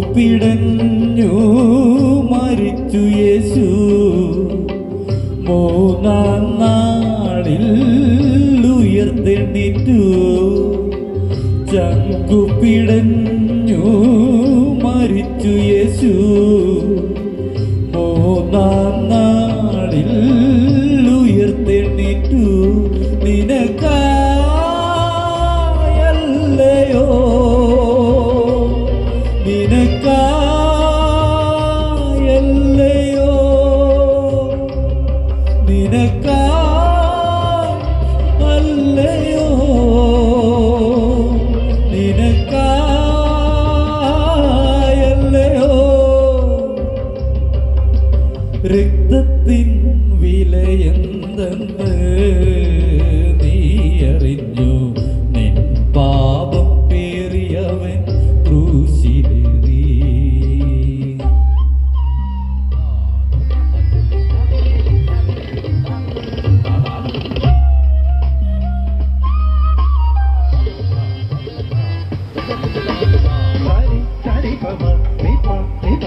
പിടഞ്ഞു മരിച്ചു യേശു. മൂന്നാം നാളിൽ ഉയർത്തെണ്ണിറ്റു ചങ്കു പിടഞ്ഞു മരിച്ചു യേശു. നിനക്കാ അല്ലയോ നിനക്കായല്ലയോ? രക്തത്തിൻ വിലയെന്തെന്ന്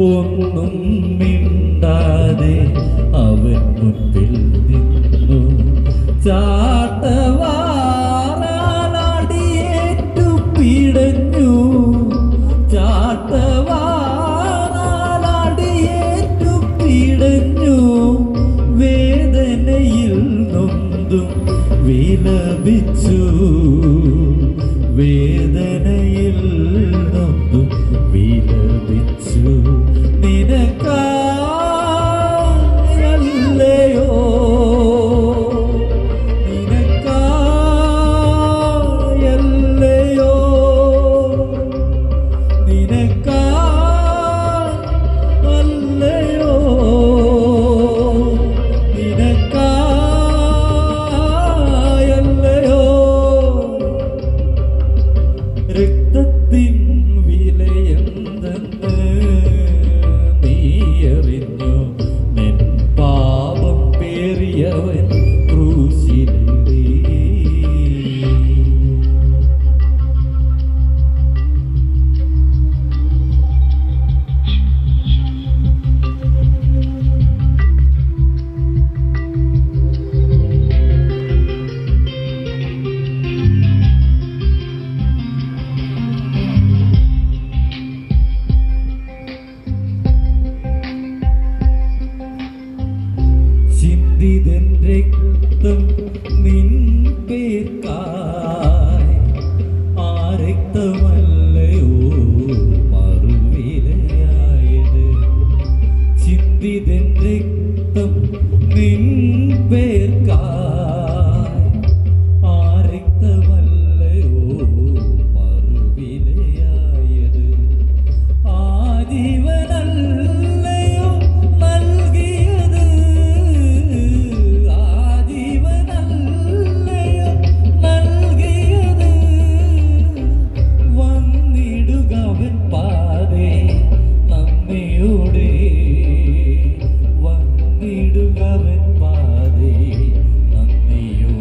ഒന്നും മിണ്ടാതെ അവൻ മുൻപിൽ നിന്നു. ചാട്ടവാറാടിയേറ്റു പിടഞ്ഞു ചാട്ടവാറാടിയേറ്റു പിടഞ്ഞു വേദനയിൽ നൊന്തും വിലപിച്ചു. വേദനയിൽ നിനക്കായല്ലയോ ദിതൻ രക്തം നിൻ പേർക്കായി ആ രക്തമായി நடக்கவின் பாதை நன்மையோ